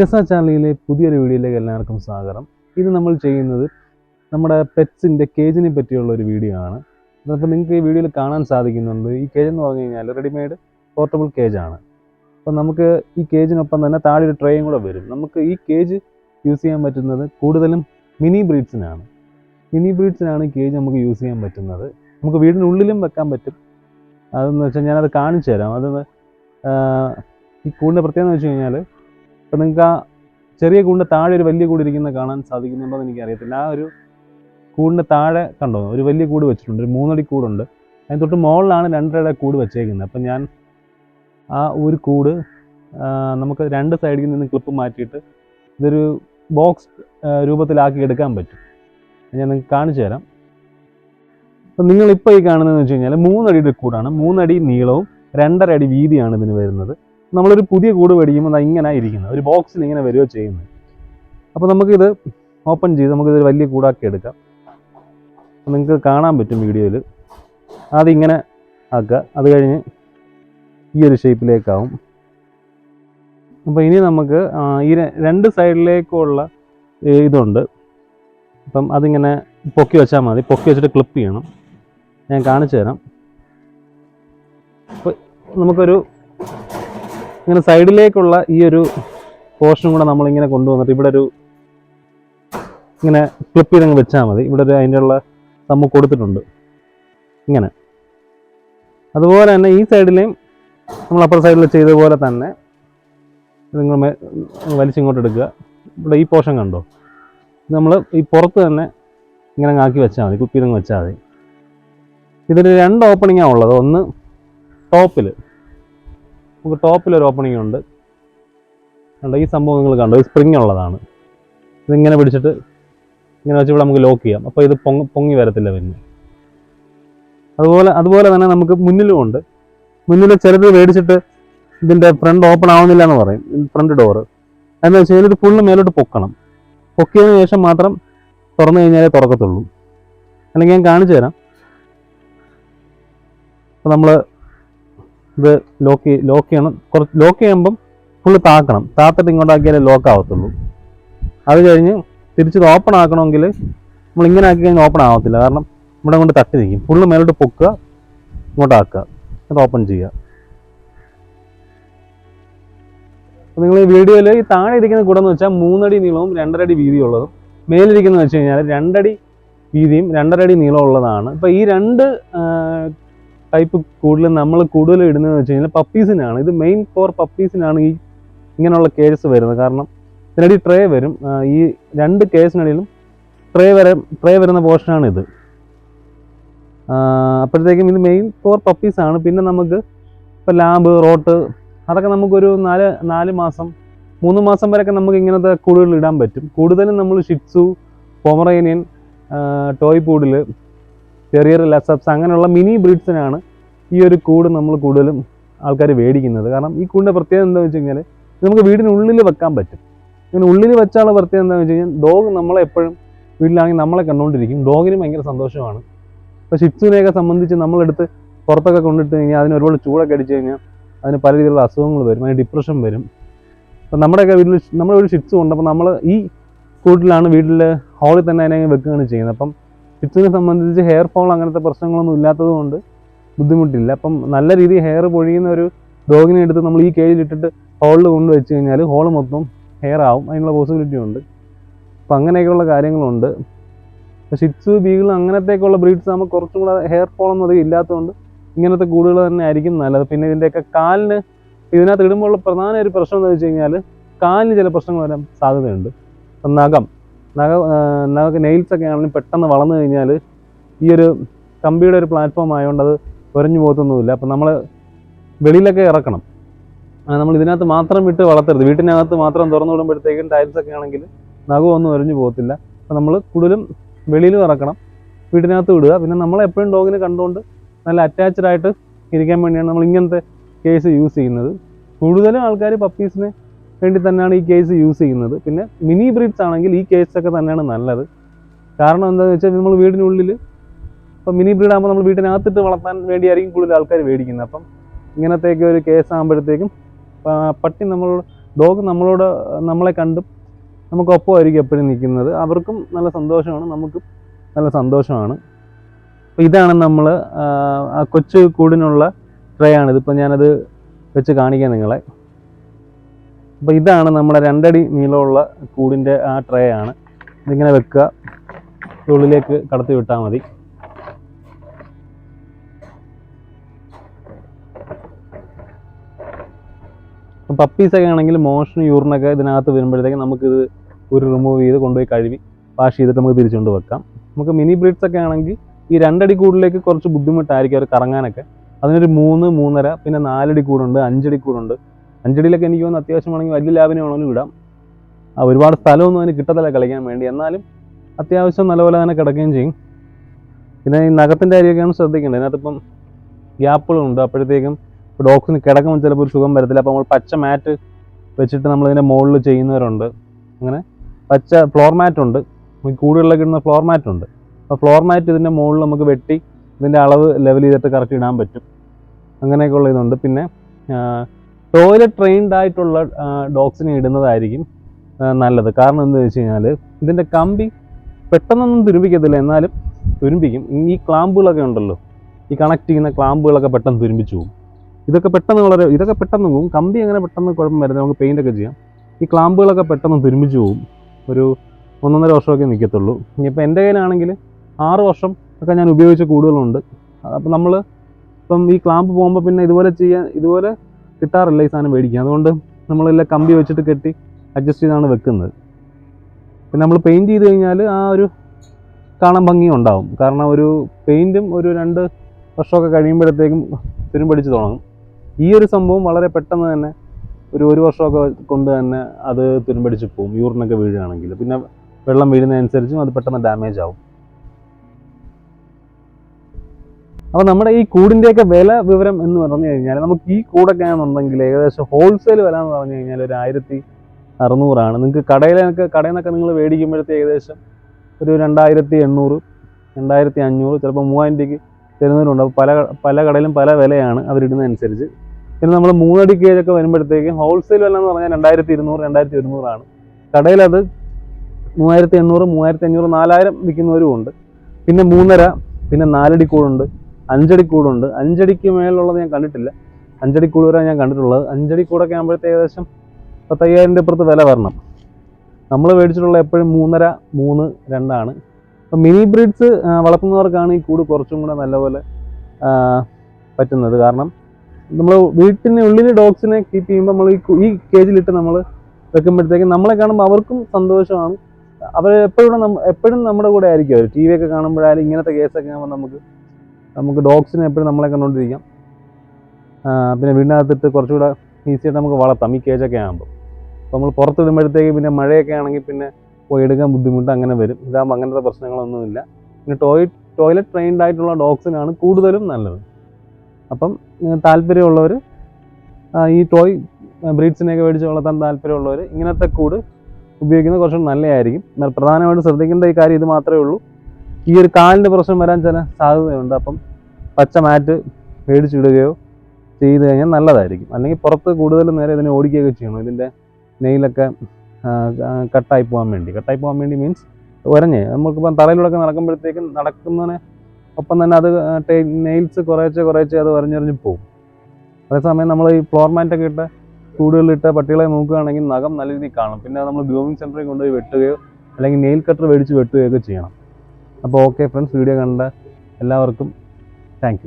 ടെസ ചാനലിലെ പുതിയൊരു വീഡിയോയിലേക്ക് എല്ലാവർക്കും സ്വാഗതം. ഇത് നമ്മൾ ചെയ്യുന്നത് നമ്മുടെ പെറ്റ്സിന്റെ കേജിനെ പറ്റിയുള്ള ഒരു വീഡിയോ ആണ്. അപ്പോൾ നിങ്ങൾക്ക് ഈ വീഡിയോയിൽ കാണാൻ സാധിക്കുന്നുണ്ട്. ഈ കേജ് എന്ന് പറഞ്ഞു കഴിഞ്ഞാൽ റെഡിമെയ്ഡ് പോർട്ടബിൾ കേജാണ് അപ്പോൾ നമുക്ക് ഈ കേജിനൊപ്പം തന്നെ താഴെ ഒരു ട്രേയും കൂടെ വരും. നമുക്ക് ഈ കേജ് യൂസ് ചെയ്യാൻ പറ്റുന്നത് കൂടുതലും മിനി ബ്രീഡ്സിനാണ് മിനി ബ്രീഡ്സിനാണ് കേജ് നമുക്ക് യൂസ് ചെയ്യാൻ പറ്റുന്നത്. നമുക്ക് വീടിനുള്ളിലും വെക്കാൻ പറ്റും. അതെന്ന് വെച്ചാൽ ഞാനത് കാണിച്ചു തരാം അത് ഈ കൂടിന്റെ പ്രത്യേകത എന്ന് വെച്ച് കഴിഞ്ഞാൽ ഇപ്പം നിങ്ങൾക്ക് ആ ചെറിയ കൂടിന്റെ താഴെ ഒരു വലിയ കൂട് ഇരിക്കുന്ന കാണാൻ സാധിക്കുന്നുണ്ടോ എന്ന് എനിക്കറിയത്തില്ല. ആ ഒരു കൂടിന്റെ താഴെ കണ്ടോ? ഒരു വലിയ കൂട് വെച്ചിട്ടുണ്ട്. ഒരു മൂന്നടി കൂടുണ്ട്. അതിന് തൊട്ട് മുകളിലാണ് രണ്ടരയുടെ കൂട് വെച്ചേക്കുന്നത്. അപ്പം ഞാൻ ആ ഒരു കൂട് നമുക്ക് രണ്ട് സൈഡിൽ നിന്ന് ക്ലിപ്പ് മാറ്റിയിട്ട് ഇതൊരു ബോക്സ് രൂപത്തിലാക്കി എടുക്കാൻ പറ്റും. ഞാൻ നിങ്ങൾക്ക് കാണിച്ചു തരാം. അപ്പം നിങ്ങളിപ്പോൾ ഈ കാണുന്നതെന്ന് വെച്ച് കഴിഞ്ഞാൽ മൂന്നടിയുടെ കൂടാണ്. മൂന്നടി നീളവും രണ്ടര അടി വീതിയാണ് ഇതിന് വരുന്നത്. നമ്മളൊരു പുതിയ കൂട് മേടിക്കുമ്പോൾ ഇങ്ങനെ ഇരിക്കുന്നത് ഒരു ബോക്സിൽ ഇങ്ങനെ വരികയോ ചെയ്യുന്നത്. അപ്പോൾ നമുക്കിത് ഓപ്പൺ ചെയ്ത് നമുക്കിത് വലിയ കൂടാക്കി എടുക്കാം. നിങ്ങൾക്ക് കാണാൻ പറ്റും വീഡിയോയിൽ. അതിങ്ങനെ ആക്കുക. അത് കഴിഞ്ഞ് ഈ ഒരു ഷേപ്പിലേക്കാവും അപ്പോൾ ഇനി നമുക്ക് ഈ രണ്ട് സൈഡിലേക്കുള്ള ഇതുണ്ട്. അപ്പം അതിങ്ങനെ പൊക്കി വെച്ചാൽ മതി. പൊക്കി വെച്ചിട്ട് ക്ലിപ്പ് ചെയ്യണം. ഞാൻ കാണിച്ചു തരാം. അപ്പോൾ നമുക്കൊരു ഇങ്ങനെ സൈഡിലേക്കുള്ള ഈ ഒരു പോർഷനും കൂടെ നമ്മളിങ്ങനെ കൊണ്ടുവന്നിട്ട് ഇവിടെ ഒരു ഇങ്ങനെ ക്ലിപ്പ് ചെയ്തങ്ങ് വെച്ചാൽ മതി. ഇവിടെ ഒരു അതിന്റെ ഉള്ള സംഭവം കൊടുത്തിട്ടുണ്ട്. ഇങ്ങനെ. അതുപോലെ തന്നെ ഈ സൈഡിലെയും നമ്മൾ അപ്പുറ സൈഡിൽ ചെയ്ത പോലെ തന്നെ നിങ്ങൾ വലിച്ചിങ്ങോട്ട് എടുക്കുക. ഇവിടെ ഈ പോർഷൻ കണ്ടോ? നമ്മൾ ഈ പുറത്ത് തന്നെ ഇങ്ങനെ ആക്കി വെച്ചാൽ മതി. ക്ലിപ്പ് ചെയ്തങ്ങ് വെച്ചാൽ മതി. ഇതിന് രണ്ട് ഓപ്പണിങ്ങാണ് ഉള്ളത്. ഒന്ന് ടോപ്പിൽ നമുക്ക് ടോപ്പിൽ ഒരു ഓപ്പണിംഗ് ഉണ്ട്. കണ്ടോ ഈ സംഭവം നിങ്ങൾ കണ്ടോ? ഈ സ്പ്രിങ് ഉള്ളതാണ്. ഇതിങ്ങനെ പിടിച്ചിട്ട് ഇങ്ങനെ വെച്ച് ഇവിടെ നമുക്ക് ലോക്ക് ചെയ്യാം. അപ്പോൾ ഇത് പൊങ്ങി പൊങ്ങി വരത്തില്ല പിന്നെ. അതുപോലെ അതുപോലെ തന്നെ നമുക്ക് മുന്നിലും ഉണ്ട്. മുന്നിൽ ചിലത് മേടിച്ചിട്ട് ഇതിന്റെ ഫ്രണ്ട് ഓപ്പൺ ആവുന്നില്ല എന്ന് പറയും ഫ്രണ്ട് ഡോറ് എന്ന് വെച്ച് കഴിഞ്ഞാൽ ഇത് ഫുള്ള് മേലോട്ട് പൊക്കണം. പൊക്കിയതിന് ശേഷം മാത്രം തുറന്നു കഴിഞ്ഞാലേ തുറക്കത്തുള്ളൂ. അല്ലെങ്കിൽ ഞാൻ കാണിച്ചു തരാം. അപ്പോൾ നമ്മൾ ഇത് ലോക്ക് ലോക്ക് ചെയ്യണം. കുറച്ച് ലോക്ക് ചെയ്യുമ്പം ഫുള്ള് താക്കണം. താത്തിട്ട് ഇങ്ങോട്ടാക്കിയാലേ ലോക്ക് ആവത്തുള്ളൂ. അത് കഴിഞ്ഞ് തിരിച്ചത് ഓപ്പൺ ആക്കണമെങ്കിൽ നമ്മൾ ഇങ്ങനെ ആക്കി കഴിഞ്ഞാൽ ഓപ്പൺ ആവത്തില്ല. കാരണം ഇവിടെ കൊണ്ട് തട്ടി നിൽക്കും. ഫുള്ള് മേലോട്ട് പൊക്കുക ഇങ്ങോട്ടാക്കുക അത് ഓപ്പൺ ചെയ്യുക. നിങ്ങൾ ഈ വീഡിയോയിൽ ഈ താഴെ ഇരിക്കുന്ന കൂടെ എന്ന് വെച്ചാൽ മൂന്നടി നീളവും രണ്ടരടി വീതിയുള്ളതും. മേലിരിക്കുന്നത് വെച്ച് കഴിഞ്ഞാൽ രണ്ടടി വീതിയും രണ്ടരടി നീളമുള്ളതാണ് ഇപ്പോൾ ഈ രണ്ട് ടൈപ്പ് കൂടുതൽ നമ്മൾ കൂടുതൽ ഇടുന്നതെന്ന് വെച്ച് കഴിഞ്ഞാൽ പപ്പീസിനാണ് ഇത് മെയിൻ ഫോർ പപ്പീസിനാണ് ഈ ഇങ്ങനെയുള്ള കേസ് വരുന്നത്. കാരണം ഇതിനടി ട്രേ വരും. ഈ രണ്ട് കേസിനടിയിലും ട്രേ വരെ ട്രേ വരുന്ന പോർഷനാണ് ഇത്. അപ്പോഴത്തേക്കും ഇത് മെയിൻ ഫോർ പപ്പീസാണ് പിന്നെ നമുക്ക് ഇപ്പോൾ ലാബ് റോട്ട് അതൊക്കെ നമുക്കൊരു നാല് നാല് മാസം മൂന്ന് മാസം വരെയൊക്കെ നമുക്ക് ഇങ്ങനത്തെ കൂടുതൽ ഇടാൻ പറ്റും. കൂടുതലും നമ്മൾ ഷിറ്റ്സു പൊമറേനിയൻ ടോയ് പൂഡിൽ ചെറിയ ലെസപ്സ് അങ്ങനെയുള്ള മിനി ബ്രീഡ്സിനാണ് ഈ ഒരു കൂട് നമ്മൾ കൂടുതലും ആൾക്കാർ മേടിക്കുന്നത് കാരണം ഈ കൂടിന്റെ പ്രത്യേകത എന്താണെന്ന് വെച്ച് കഴിഞ്ഞാൽ നമുക്ക് വീടിനുള്ളിൽ വെക്കാൻ പറ്റും. ഇങ്ങനെ ഉള്ളിൽ വെച്ചാലുള്ള പ്രത്യേകത എന്താണെന്ന് വെച്ച് കഴിഞ്ഞാൽ ഡോഗ് നമ്മളെ എപ്പോഴും വീട്ടിലാണെങ്കിൽ നമ്മളെ കണ്ടുകൊണ്ടിരിക്കും. ഡോഗിന് ഭയങ്കര സന്തോഷമാണ്. ഇപ്പോൾ ഷിപ്സിനെയൊക്കെ സംബന്ധിച്ച് നമ്മളെടുത്ത് പുറത്തൊക്കെ കൊണ്ടിട്ട് കഴിഞ്ഞാൽ അതിന് ഒരുപാട് ചൂടൊക്കെ അടിച്ചു കഴിഞ്ഞാൽ അതിന് പല രീതിയിലുള്ള അസുഖങ്ങൾ വരും. അതിന് ഡിപ്രഷൻ വരും. അപ്പം നമ്മുടെയൊക്കെ വീട്ടിൽ നമ്മുടെ ഒരു ഷിപ്സ് ഉണ്ട് അപ്പം നമ്മൾ ഈ കൂട്ടിലാണ് വീട്ടിൽ ഹോളിൽ തന്നെ അതിനെ വെക്കുകയാണ് ചെയ്യുന്നത്. അപ്പം ഷിറ്റ്സിനെ സംബന്ധിച്ച് ഹെയർ ഫോൾ അങ്ങനത്തെ പ്രശ്നങ്ങളൊന്നും ഇല്ലാത്തത് കൊണ്ട് ബുദ്ധിമുട്ടില്ല. അപ്പം നല്ല രീതിയിൽ ഹെയർ പൊഴിയുന്ന ഒരു ഡോഗിനെ എടുത്ത് നമ്മൾ ഈ കേജിൽ ഇട്ടിട്ട് ഹോളിൽ കൊണ്ട് വെച്ച് കഴിഞ്ഞാൽ ഹോൾ മൊത്തം ഹെയർ ആവും. അതിനുള്ള പോസിബിലിറ്റി ഉണ്ട്. അപ്പം അങ്ങനെയൊക്കെയുള്ള കാര്യങ്ങളുണ്ട്. ഷിറ്റ്സ് ബീഗിൾ അങ്ങനത്തെയൊക്കെയുള്ള ബ്രീഡ്സ് ആകുമ്പോൾ കുറച്ചും കൂടെ ഹെയർ ഫോളൊന്നും അധികം ഇല്ലാത്തതുകൊണ്ട് ഇങ്ങനത്തെ കൂടുകൾ തന്നെ ആയിരിക്കും നല്ലത്. പിന്നെ ഇതിന്റെയൊക്കെ കാലിന് ഇതിനകത്ത് ഇടുമ്പോഴുള്ള പ്രധാന ഒരു പ്രശ്നം എന്ന് വെച്ച് കഴിഞ്ഞാൽ കാലിന് ചില പ്രശ്നങ്ങൾ വരാൻ സാധ്യതയുണ്ട്. നഖം. നഖ നഖ നെയിൽസ് ഒക്കെ ആണെങ്കിലും പെട്ടെന്ന് വളർന്നു കഴിഞ്ഞാൽ ഈ ഒരു കമ്പിയുടെ ഒരു പ്ലാറ്റ്ഫോം ആയതുകൊണ്ട് അത് ഒരഞ്ഞു പോകത്തൊന്നുമില്ല. അപ്പം നമ്മൾ വെളിയിലൊക്കെ ഇറക്കണം. നമ്മൾ ഇതിനകത്ത് മാത്രം വിട്ട് വളർത്തരുത്. വീട്ടിനകത്ത് മാത്രം തുറന്നു വിടുമ്പോഴത്തേക്കും ടൈൽസ് ഒക്കെ ആണെങ്കിൽ നഖമൊന്നും ഒരഞ്ഞു പോകത്തില്ല. അപ്പം നമ്മൾ കൂടുതലും വെളിയിലും ഇറക്കണം. വീട്ടിനകത്ത് വിടുക. പിന്നെ നമ്മൾ എപ്പോഴും ഡോഗിനെ കണ്ടുകൊണ്ട് നല്ല അറ്റാച്ച്ഡ് ആയിട്ട് ഇരിക്കാൻ വേണ്ടിയാണ് നമ്മൾ ഇങ്ങനത്തെ കേസ് യൂസ് ചെയ്യുന്നത്. കൂടുതലും ആൾക്കാർ പപ്പീസിന് വേണ്ടി തന്നെയാണ് ഈ കേസ് യൂസ് ചെയ്യുന്നത്. പിന്നെ മിനി ബ്രീഡ്സ് ആണെങ്കിൽ ഈ കേസ് ഒക്കെ തന്നെയാണ് നല്ലത്. കാരണം എന്താണെന്ന് വെച്ചാൽ നമ്മൾ വീടിനുള്ളിൽ ഇപ്പം മിനി ബ്രീഡ് ആകുമ്പോൾ നമ്മൾ വീട്ടിനകത്തിട്ട് വളർത്താൻ വേണ്ടിയായിരിക്കും കൂടുതൽ ആൾക്കാർ മേടിക്കുന്നത്. അപ്പം ഇങ്ങനത്തെയൊക്കെ ഒരു കേസ് ആകുമ്പോഴത്തേക്കും പട്ടി നമ്മളോട് ഡോഗ് നമ്മളോട് നമ്മളെ കണ്ടും നമുക്കൊപ്പമായിരിക്കും എപ്പോഴും നിൽക്കുന്നത്. അവർക്കും നല്ല സന്തോഷമാണ് നമുക്കും നല്ല സന്തോഷമാണ്. അപ്പോൾ ഇതാണ് നമ്മൾ കൊച്ചു കൂടിനുള്ള ട്രേ ആണ് ഇതിപ്പോൾ ഞാനത് വെച്ച് കാണിക്കാം നിങ്ങളെ. അപ്പോൾ ഇതാണ് നമ്മുടെ രണ്ടടി നീളമുള്ള കൂടിന്റെ ആ ട്രേ ആണ്. ഇതിങ്ങനെ വെക്കുക. ഉള്ളിലേക്ക് കടത്തി വിട്ടാൽ മതി. പപ്പീസൊക്കെ ആണെങ്കിൽ മോഷൻ യൂറിനൊക്കെ ഇതിനകത്ത് വരുമ്പോഴത്തേക്ക് നമുക്കിത് ഒരു റിമൂവ് ചെയ്ത് കൊണ്ടുപോയി കഴുകി വാഷ് ചെയ്തിട്ട് നമുക്ക് തിരിച്ചുകൊണ്ട് വെക്കാം. നമുക്ക് മിനി ബ്രീഡ്സ് ഒക്കെ ആണെങ്കിൽ ഈ രണ്ടടി കൂടിലേക്ക് കുറച്ച് ബുദ്ധിമുട്ടായിരിക്കും അവർ കറങ്ങാനൊക്കെ. അതിനൊരു മൂന്ന് മൂന്നര പിന്നെ നാലടി കൂടുണ്ട് അഞ്ചടി കൂടുണ്ട്. അഞ്ചടിയിലൊക്കെ എനിക്ക് തോന്നുന്നു അത്യാവശ്യമാണെങ്കിൽ വലിയ ലാബിനെ വേണമെങ്കിലും വിടാം. ഒരുപാട് സ്ഥലമൊന്നും അതിന് കിട്ടത്തില്ല കളിക്കാൻ വേണ്ടി. എന്നാലും അത്യാവശ്യം നല്ലപോലെ തന്നെ കിടക്കുകയും ചെയ്യും. പിന്നെ ഈ നഖത്തിന്റെ കാര്യമൊക്കെയാണ് ശ്രദ്ധിക്കേണ്ടത്. അതിനകത്തിപ്പം ഗ്യാപ്പുകളുണ്ട്. അപ്പോഴത്തേക്കും ഡോഗ്സിന് കിടക്കുമ്പോൾ ചിലപ്പോൾ ഒരു സുഖം വരത്തില്ല. അപ്പോൾ നമ്മൾ പച്ച മാറ്റ് വെച്ചിട്ട് നമ്മൾ ഇതിന്റെ മുകളിൽ ചെയ്യുന്നവരുണ്ട്. അങ്ങനെ പച്ച ഫ്ലോർ മാറ്റ് ഉണ്ട്. കൂടുകളിലൊക്കെ ഇടുന്ന ഫ്ലോർ മാറ്റ് ഉണ്ട്. അപ്പോൾ ഫ്ലോർ മാറ്റ് ഇതിന്റെ മുകളിൽ നമുക്ക് വെട്ടി ഇതിന്റെ അളവ് ലെവൽ ചെയ്തിട്ട് കറക്റ്റ് ഇടാൻ പറ്റും. അങ്ങനെയൊക്കെ ഉള്ള ഇതുണ്ട്. പിന്നെ ടോയ്ലറ്റ് ട്രെയിൻഡ് ആയിട്ടുള്ള ഡോഗ്സിനെ ഇടുന്നതായിരിക്കും നല്ലത്. കാരണം എന്താ വെച്ച് കഴിഞ്ഞാൽ ഇതിന്റെ കമ്പി പെട്ടെന്നൊന്നും തുരുമ്പിക്കത്തില്ല. എന്നാലും തുരുമ്പിക്കും. ഈ ക്ലാമ്പുകളൊക്കെ ഉണ്ടല്ലോ. ഈ കണക്ട് ചെയ്യുന്ന ക്ലാമ്പുകളൊക്കെ പെട്ടെന്ന് തുരുമ്പിച്ചു പോകും. ഇതൊക്കെ പെട്ടെന്ന് വളരെ ഇതൊക്കെ പെട്ടെന്ന് പോകും. കമ്പി അങ്ങനെ പെട്ടെന്ന് കുഴപ്പം വരുന്നത് നമുക്ക് പെയിന്റ് ഒക്കെ ചെയ്യാം. ഈ ക്ലാമ്പുകളൊക്കെ പെട്ടെന്ന് തുരുമ്പിച്ചു പോകും. ഒരു ഒന്നൊന്നര വർഷമൊക്കെ നിൽക്കത്തുള്ളൂ ഇനിയിപ്പോൾ എന്റെ കയ്യിലാണെങ്കിൽ ആറ് വർഷം ഒക്കെ ഞാൻ ഉപയോഗിച്ച കൂടുതലുണ്ട് അപ്പോൾ നമ്മൾ ഇപ്പം ഈ ക്ലാമ്പ് പോകുമ്പോൾ പിന്നെ ഇതുപോലെ ചെയ്യാൻ ഇതുപോലെ കിട്ടാറില്ല ഈ സാധനം മേടിക്കാൻ. അതുകൊണ്ട് നമ്മളെല്ലാം കമ്പി വെച്ചിട്ട് കെട്ടി അഡ്ജസ്റ്റ് ചെയ്താണ് വെക്കുന്നത്. പിന്നെ നമ്മൾ പെയിന്റ് ചെയ്ത് കഴിഞ്ഞാൽ ആ ഒരു കാണാൻ ഭംഗി ഉണ്ടാവും. കാരണം ഒരു പെയിന്റും ഒരു രണ്ട് വർഷമൊക്കെ കഴിയുമ്പോഴത്തേക്കും തുരുമ്പടിച്ച് തുടങ്ങും. ഈ ഒരു സംഭവം വളരെ പെട്ടെന്ന് തന്നെ ഒരു ഒരു വർഷമൊക്കെ കൊണ്ട് തന്നെ അത് തുരുമ്പടിച്ച് പോകും യൂറിനൊക്കെ വീഴുകയാണെങ്കിൽ. പിന്നെ വെള്ളം വീഴുന്നതനുസരിച്ചും അത് പെട്ടെന്ന് ഡാമേജ് ആവും. അപ്പോൾ നമ്മുടെ ഈ കൂടിന്റെയൊക്കെ വില വിവരം എന്ന് പറഞ്ഞു കഴിഞ്ഞാൽ നമുക്ക് ഈ കൂടൊക്കെ ആണെന്നുണ്ടെങ്കിൽ ഏകദേശം ഹോൾസെയിൽ വില എന്ന് പറഞ്ഞു കഴിഞ്ഞാൽ ഒരു ആയിരത്തി അറുന്നൂറാണ്. നിങ്ങൾക്ക് കടയിലൊക്കെ കടയിൽ നിന്നൊക്കെ നിങ്ങൾ മേടിക്കുമ്പോഴത്തെ ഏകദേശം ഒരു രണ്ടായിരത്തി എണ്ണൂറ് രണ്ടായിരത്തി അഞ്ഞൂറ് ചിലപ്പോൾ മൂവായിരം രൂപയ്ക്ക് തരുന്നവരുണ്ട്. അപ്പോൾ പല പല കടയിലും പല വിലയാണ് അവരിടുന്നതനുസരിച്ച്. പിന്നെ നമ്മൾ മൂന്നടി കേജൊക്കെ വരുമ്പോഴത്തേക്കും ഹോൾസെയിൽ വില എന്ന് പറഞ്ഞാൽ രണ്ടായിരത്തി ഇരുന്നൂറ് രണ്ടായിരത്തി ഒരുന്നൂറാണ്. കടയിലത് മൂവായിരത്തി എണ്ണൂറ് മൂവായിരത്തി അഞ്ഞൂറ് നാലായിരം വിൽക്കുന്നവരും ഉണ്ട് പിന്നെ മൂന്നര പിന്നെ നാലടി കൂടുണ്ട്. അഞ്ചടി കൂടുണ്ട്. അഞ്ചടിക്ക് മേലുള്ളത് ഞാൻ കണ്ടിട്ടില്ല. അഞ്ചടി കൂട് വരെ ഞാൻ കണ്ടിട്ടുള്ളത്. അഞ്ചടി കൂടൊക്കെ ആകുമ്പോഴത്തേക്ക് ഏകദേശം പത്തയ്യായിരം രൂപ ഇപ്പുറത്ത് വില വരണം. നമ്മൾ മേടിച്ചിട്ടുള്ള എപ്പോഴും മൂന്നര മൂന്ന് രണ്ടാണ്. അപ്പം മിനി ബ്രീഡ്സ് വളർത്തുന്നവർക്കാണ് ഈ കൂട് കുറച്ചും കൂടെ നല്ലപോലെ പറ്റുന്നത്. കാരണം നമ്മൾ വീട്ടിന് ഉള്ളിൽ ഡോഗ്സിനെ കീപ്പ് ചെയ്യുമ്പോൾ നമ്മൾ ഈ ഈ കേജിലിട്ട് നമ്മൾ വെക്കുമ്പോഴത്തേക്കും നമ്മളെ കാണുമ്പോൾ അവർക്കും സന്തോഷമാണ്. അവർ എപ്പോഴും എപ്പോഴും നമ്മുടെ കൂടെ ആയിരിക്കും. അവർ ടി വി ഒക്കെ കാണുമ്പോഴായാലും ഇങ്ങനത്തെ കേസൊക്കെ ആകുമ്പോൾ നമുക്ക് നമുക്ക് ഡോഗ്സിനെ എപ്പോഴും നമ്മളെ കണ്ടുകൊണ്ടിരിക്കാം. പിന്നെ വീടിനകത്തിട്ട് കുറച്ചുകൂടെ ഈസിയായിട്ട് നമുക്ക് വളർത്താം. ഈ കേജൊക്കെ ആകുമ്പോൾ അപ്പോൾ നമ്മൾ പുറത്തിടുമ്പോഴത്തേക്ക് പിന്നെ മഴയൊക്കെ ആണെങ്കിൽ പിന്നെ പോയി എടുക്കാൻ ബുദ്ധിമുട്ട് അങ്ങനെ വരും. ഇതാകുമ്പോൾ അങ്ങനത്തെ പ്രശ്നങ്ങളൊന്നുമില്ല. പിന്നെ ടോയ് ടോയ്ലറ്റ് ട്രെയിൻഡ് ആയിട്ടുള്ള ഡോഗ്സിനാണ് കൂടുതലും നല്ലത്. അപ്പം താല്പര്യമുള്ളവർ ഈ ടോയ് ബ്രീഡ്സിനെയൊക്കെ മേടിച്ച് വളർത്താൻ താല്പര്യമുള്ളവർ ഇങ്ങനത്തെ കൂട് ഉപയോഗിക്കുന്നത് കുറച്ചും നല്ലതായിരിക്കും. എന്നാൽ പ്രധാനമായിട്ടും ശ്രദ്ധിക്കേണ്ട ഈ കാര്യം ഇത് മാത്രമേ ഉള്ളൂ. ഈ ഒരു കാലിന്റെ പ്രശ്നം വരാൻ ചില സാധ്യതയുണ്ട്. അപ്പം പച്ച മാറ്റ് മേടിച്ചിടുകയോ ചെയ്ത് കഴിഞ്ഞാൽ നല്ലതായിരിക്കും. അല്ലെങ്കിൽ പുറത്ത് കൂടുതൽ നേരെ ഇതിനെ ഓടിക്കുകയൊക്കെ ചെയ്യണം. ഇതിന്റെ നെയിലൊക്കെ കട്ടായി പോകാൻ വേണ്ടി. കട്ടായി പോകാൻ വേണ്ടി മീൻസ് ഉരഞ്ഞ്. നമുക്കിപ്പം തറയിലൂടെ നടക്കുമ്പോഴത്തേക്കും നടക്കുന്നതിന് ഒപ്പം തന്നെ അത് നെയിൽസ് കുറേച്ചെ കുറേച്ചെ അത് ഉരഞ്ഞുരഞ്ഞ് പോകും. അതേസമയം നമ്മൾ ഈ ഫ്ലോർ മാറ്റൊക്കെ ഇട്ട കൂടുകളിലിട്ട പട്ടികളെ നോക്കുകയാണെങ്കിൽ നഖം നല്ല രീതിയിൽ കാണും. പിന്നെ നമ്മൾ ഗ്രൂമിങ് സെന്ററിൽ കൊണ്ടുപോയി വെട്ടുകയോ അല്ലെങ്കിൽ നെയിൽ കട്ടർ മേടിച്ച് വെട്ടുകയോ ഒക്കെ ചെയ്യണം. അപ്പോൾ ഓക്കെ ഫ്രണ്ട്സ് വീഡിയോ കണ്ട എല്ലാവർക്കും താങ്ക്